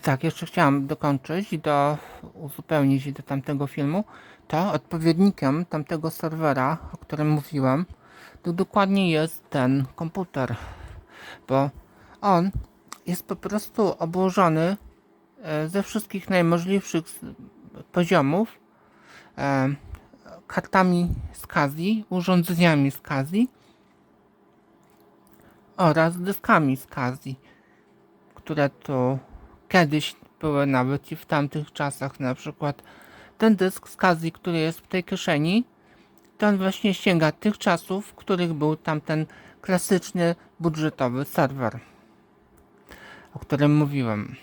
I tak, jeszcze chciałam dokończyć i do, uzupełnić do tamtego filmu. To odpowiednikiem tamtego serwera, o którym mówiłem, to dokładnie jest ten komputer. Bo on jest po prostu obłożony e, ze wszystkich najmożliwszych poziomów e, kartami z Kazji, urządzeniami z Kazji oraz dyskami z Kazji, które tu kiedyś były nawet i w tamtych czasach, na przykład ten dysk z Kazji, który jest w tej kieszeni, to on właśnie sięga tych czasów, w których był tamten klasyczny, budżetowy serwer, o którym mówiłem.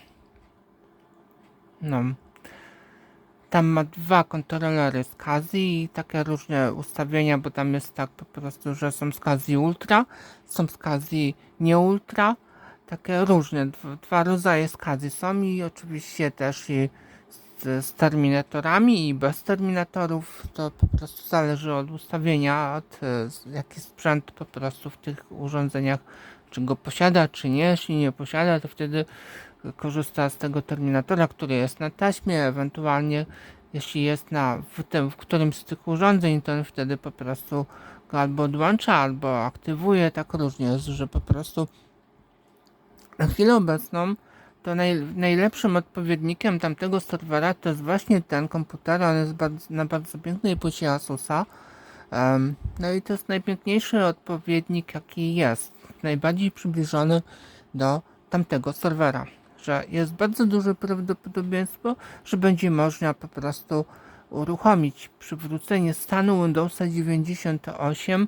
No. Tam ma dwa kontrolery z Kazji i takie różne ustawienia, bo tam jest tak po prostu, że są z Kazji Ultra, są z Kazji nie Ultra, takie różne, dwa, rodzaje z Kazji są i oczywiście też i z, z terminatorami i bez terminatorów, to po prostu zależy od ustawienia, od e, jaki sprzęt po prostu w tych urządzeniach, czy go posiada, czy nie, jeśli nie posiada, to wtedy korzysta z tego terminatora, który jest na taśmie, ewentualnie jeśli jest na, w, tym, w którymś z tych urządzeń, to on wtedy po prostu go albo odłącza, albo aktywuje, tak różnie jest, że po prostu na chwilę obecną to naj, najlepszym odpowiednikiem tamtego serwera to jest właśnie ten komputer, on jest bardzo, na bardzo pięknej płycie Asusa. Em, no i to jest najpiękniejszy odpowiednik jaki jest, najbardziej przybliżony do tamtego serwera, że jest bardzo duże prawdopodobieństwo, że będzie można po prostu uruchomić przywrócenie stanu Windowsa 98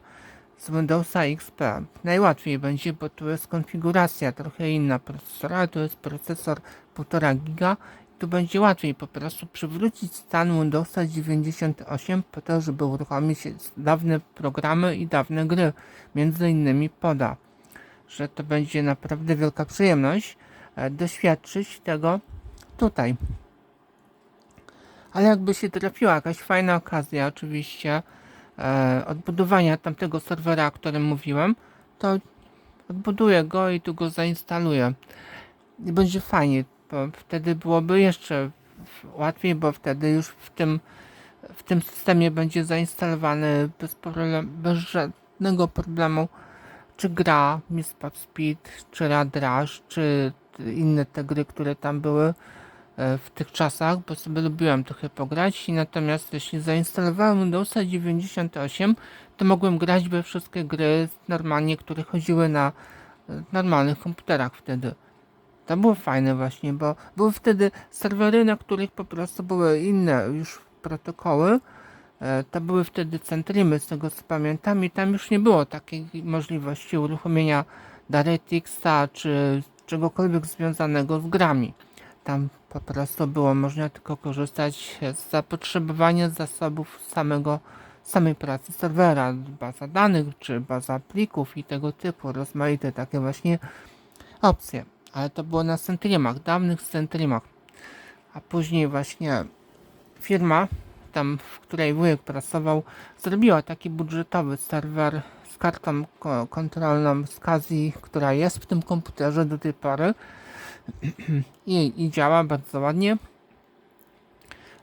z Windowsa XP. Najłatwiej będzie, bo tu jest konfiguracja trochę inna procesora, to jest procesor 1,5 giga. Tu będzie łatwiej po prostu przywrócić stan Windowsa 98 po to, żeby uruchomić dawne programy i dawne gry, między innymi poda. Że to będzie naprawdę wielka przyjemność e, doświadczyć tego tutaj. Ale jakby się trafiła jakaś fajna okazja, oczywiście, e, odbudowania tamtego serwera, o którym mówiłem, to odbuduję go i tu go zainstaluję. I będzie fajnie, bo wtedy byłoby jeszcze łatwiej, bo wtedy już w tym, w tym systemie będzie zainstalowany bez, problem, bez żadnego problemu, czy gra Mispad Speed, czy Radrash, czy inne te gry, które tam były w tych czasach, bo sobie lubiłem trochę pograć natomiast jeśli zainstalowałem Windowsa 98, to mogłem grać we wszystkie gry normalnie, które chodziły na e, normalnych komputerach wtedy. To było fajne właśnie, bo były wtedy serwery, na których po prostu były inne już protokoły. E, To były wtedy centrymy, z tego co pamiętam, i tam już nie było takiej możliwości uruchomienia DirectXa czy czegokolwiek związanego z grami. Tam po prostu było można tylko korzystać z zapotrzebowania zasobów samego, samej pracy serwera, baza danych czy baza plików i tego typu, rozmaite takie właśnie opcje. Ale to było na Centrimach, dawnych Centrimach. A później właśnie firma, tam w której wujek pracował, zrobiła taki budżetowy serwer z kartą ko- kontrolną z Kazji, która jest w tym komputerze do tej pory i, i działa bardzo ładnie.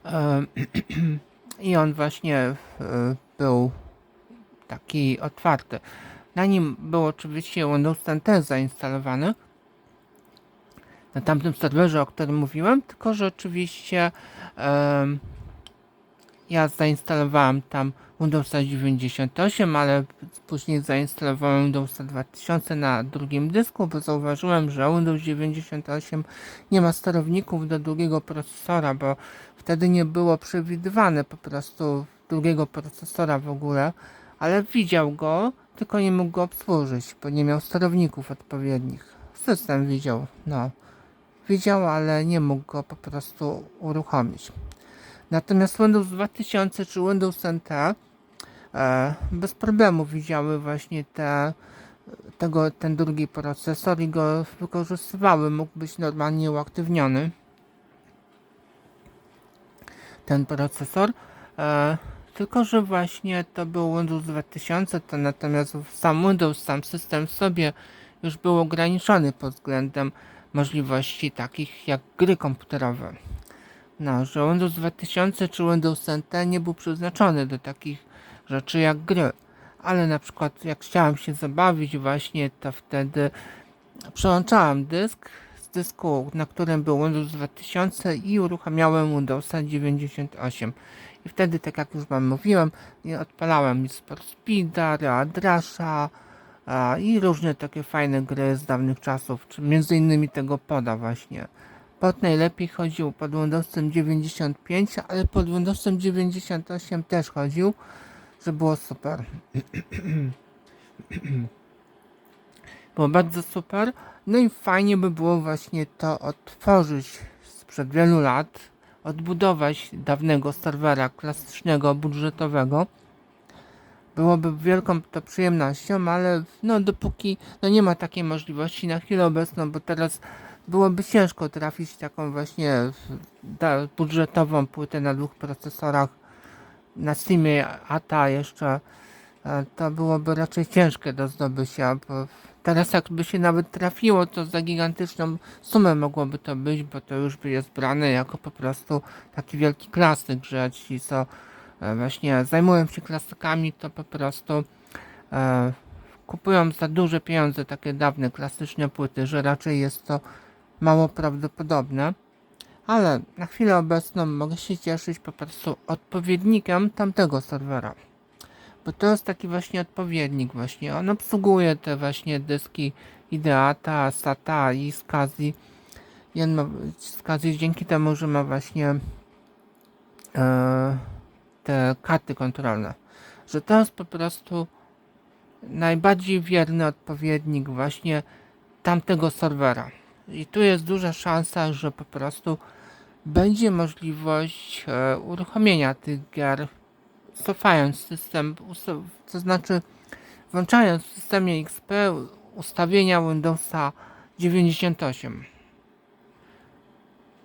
I on właśnie e, był taki otwarty. Na nim był oczywiście Windows 10 też zainstalowany na tamtym serwerze, o którym mówiłem, tylko że oczywiście ja zainstalowałem tam Windowsa 98, ale później zainstalowałem Windowsa 2000 na drugim dysku, bo zauważyłem, że Windows 98 nie ma sterowników do drugiego procesora, bo wtedy nie było przewidywane po prostu drugiego procesora w ogóle, ale widział go, tylko nie mógł go obsłużyć, bo nie miał sterowników odpowiednich. System widział, no. Widział, ale nie mógł go po prostu uruchomić. Natomiast Windows 2000 czy Windows NT e, bez problemu widziały właśnie te, tego, ten drugi procesor i go wykorzystywały. Mógł być normalnie uaktywniony ten procesor. E, tylko, że właśnie to był Windows 2000, to natomiast sam Windows, sam system sobie już był ograniczony pod względem możliwości takich jak gry komputerowe. No, że Windows 2000 czy Windows NT nie był przeznaczony do takich rzeczy jak gry. Ale na przykład jak chciałem się zabawić właśnie, to wtedy przełączałem dysk z dysku, na którym był Windows 2000 i uruchamiałem Windowsa 98. I wtedy, tak jak już wam mówiłem, odpalałem for Speeda, Readrasha i różne takie fajne gry z dawnych czasów, czy między innymi tego poda właśnie. Pod najlepiej chodził pod Windowsem 95, ale pod Windowsem 98 też chodził, że było super. było bardzo super. No i fajnie by było właśnie to odtworzyć sprzed wielu lat, odbudować dawnego serwera klasycznego, budżetowego. Byłoby wielką to przyjemnością, ale no dopóki no nie ma takiej możliwości na chwilę obecną, bo teraz byłoby ciężko trafić taką właśnie budżetową płytę na dwóch procesorach na Steamie, a ta jeszcze e, to byłoby raczej ciężkie do zdobycia, bo teraz jakby się nawet trafiło, to za gigantyczną sumę mogłoby to być, bo to już by jest brane jako po prostu taki wielki klasyk, że ci co e, właśnie zajmują się klasykami, to po prostu e, kupują za duże pieniądze takie dawne klasyczne płyty, że raczej jest to mało prawdopodobne. Ale na chwilę obecną mogę się cieszyć po prostu odpowiednikiem tamtego serwera. Bo to jest taki właśnie odpowiednik właśnie. On obsługuje te właśnie dyski Ideata, SATA i SCSI. Ma, SCSI dzięki temu, że ma właśnie e, te karty kontrolne. Że to jest po prostu najbardziej wierny odpowiednik właśnie tamtego serwera. I tu jest duża szansa, że po prostu będzie możliwość e, uruchomienia tych gier cofając system, to znaczy włączając w systemie XP ustawienia Windowsa 98.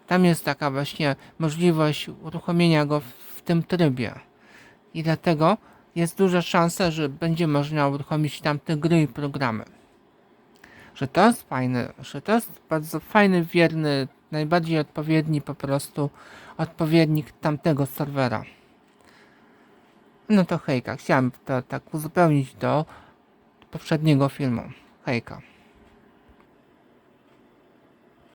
Tam jest taka właśnie możliwość uruchomienia go w tym trybie. I dlatego jest duża szansa, że będzie można uruchomić tamte gry i programy. Że to jest fajne, że to jest bardzo fajny, wierny, najbardziej odpowiedni po prostu odpowiednik tamtego serwera. No to hejka, chciałem to tak uzupełnić do poprzedniego filmu. Hejka.